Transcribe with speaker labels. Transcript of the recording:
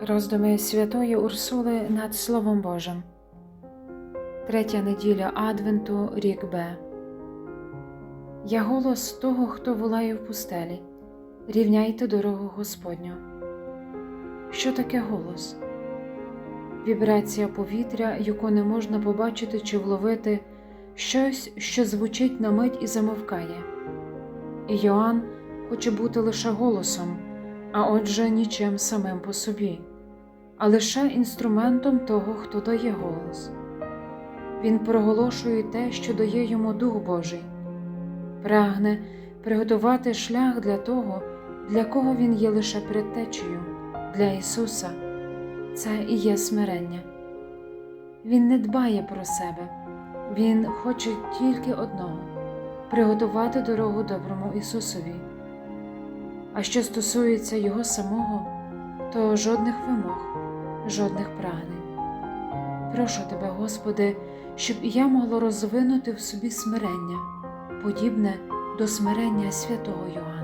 Speaker 1: Роздуми святої Урсули над Словом Божим. Третя неділя Адвенту, рік Б. Я голос того, хто волає в пустелі. Рівняйте дорогу Господню. Що таке голос? Вібрація повітря, яку не можна побачити чи вловити, щось, що звучить на мить і замовкає. І Йоанн хоче бути лише голосом, а отже, нічим самим по собі, а лише інструментом того, хто дає голос. Він проголошує те, що дає йому Дух Божий, прагне приготувати шлях для того, для кого він є лише предтечею, для Ісуса. Це і є смирення. Він не дбає про себе, Він хоче тільки одного приготувати дорогу доброму Ісусові. А що стосується Його самого, то жодних вимог, жодних прагнень. Прошу Тебе, Господи, щоб я могла розвинути в собі смирення, подібне до смирення святого Йоанна.